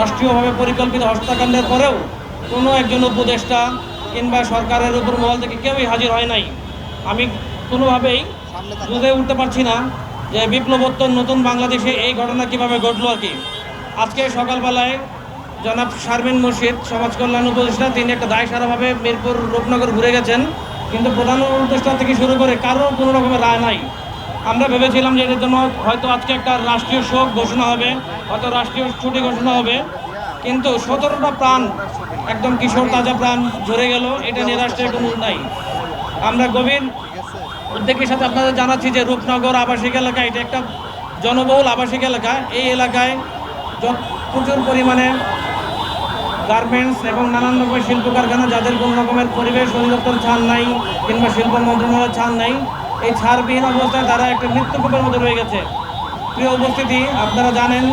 রাষ্ট্রীয়ভাবে পরিকল্পিত হত্যাকাণ্ডের পরেও কোনো একজন উপদেষ্টা কিংবা সরকারের উপর মহল থেকে কেউই হাজির হয় নাই। আমি কোনোভাবেই বুঝে উঠতে পারছি না যে বিপ্লবোত্তর নতুন বাংলাদেশে এই ঘটনা কীভাবে ঘটলো আর কি। আজকে সকালবেলায় জনাব শারমিন মুর্শিদ, সমাজ কল্যাণ উপদেষ্টা, তিনি একটা দায় সারাভাবে মিরপুর রূপনগর ঘুরে গেছেন। কিন্তু প্রধান উপদেষ্টা থেকে শুরু করে কারও কোনো রকমের রায় নাই। আমরা ভেবেছিলাম যে এটার জন্য হয়তো আজকে একটা রাষ্ট্রীয় শোক ঘোষণা হবে, হয়তো রাষ্ট্রীয় ছুটি ঘোষণা হবে। কিন্তু সতেরোটা প্রাণ, একদম কিশোর তাজা প্রাণ ঝরে গেল, এটা নিয়ে রাষ্ট্রের কোনো নাই। আমরা গভীর উদ্বেগের সাথে আপনাদের জানাচ্ছি যে রূপনগর আবাসিক এলাকা, এটা একটা জনবহুল আবাসিক এলাকা। এই এলাকায় প্রচুর পরিমাণে গার্মেন্টস এবং নানান রকমের শিল্প কারখানা যাদের কোনো রকমের পরিবেশ অধিদপ্তর ছাড় নাই কিংবা শিল্প মন্ত্রণালয়ের ছাড় নাই এই ছাড়বিহীন অবস্থায় তারা একটা মৃত্যুকূপের মধ্যে রয়ে গেছে। প্রিয় উপস্থিতি, আপনারা জানেন,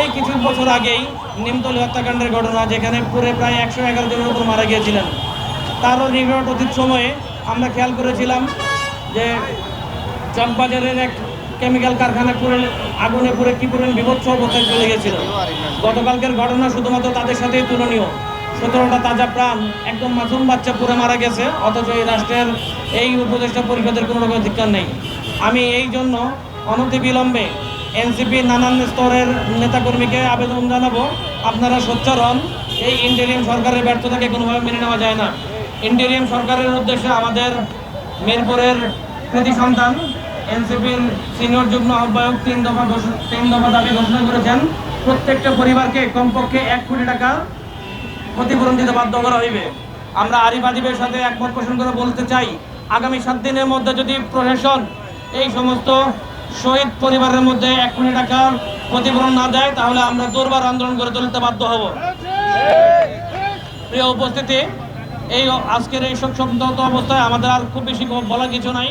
এই কিছু বছর আগেই নিমতলী হত্যাকাণ্ডের ঘটনা, যেখানে পুরে প্রায় একশো এগারো জনের উপর মারা গিয়েছিলেন। তারও নিকট অতীত সময়ে আমরা খেয়াল করেছিলাম যে চকবাজারের এক কেমিক্যাল কারখানা পুরে, আগুনে পুরে কি পরিমাণ বিভৎস অবস্থায় চলে গেছিল। গতকালকের ঘটনা শুধুমাত্র তাদের সাথেই তুলনীয়। সতেরোটা তাজা প্রাণ একদম মাসুম বাচ্চা পুরে মারা গেছে, অথচ এই রাষ্ট্রের এই উপদেষ্টা পরিষদের কোনো রকম ধিক্কার নেই। আমি এই জন্য অনতিবিলম্বে এনসিপি নানান স্তরের নেতাকর্মীকে আবেদন জানাব। আপনারা সোচ্চার হন, এই ইন্টেরিয়াম সরকারের ব্যর্থতাকে কোনোভাবে মেনে নেওয়া যায় না। ইন্টেরিয়াম সরকারের উদ্দেশ্যে আমাদের মিরপুরের কৃতি সন্তান এনসিপির সিনিয়র যুগ্ম আহ্বায়ক তিন দফা তিন দফা দাবি ঘোষণা করেছেন। প্রত্যেকটা পরিবারকে কমপক্ষে এক কোটি টাকা ক্ষতিপূরণ দিতে বাধ্য করা হইবে। আমরা আরিফ আদিবের সাথে একমত পোষণ করে বলতে চাই, আগামী সাত দিনের মধ্যে যদি প্রশাসন এই সমস্ত শহীদ পরিবারের মধ্যে এক কোটি টাকা ক্ষতিপূরণ না দেয়, তাহলে আমরা দুর্বার আন্দোলন করে তুলতে বাধ্য হব। প্রিয় উপস্থিতি, এই আজকের এই শোক অবস্থায় আমাদের আর খুব বেশি বলার কিছু নাই।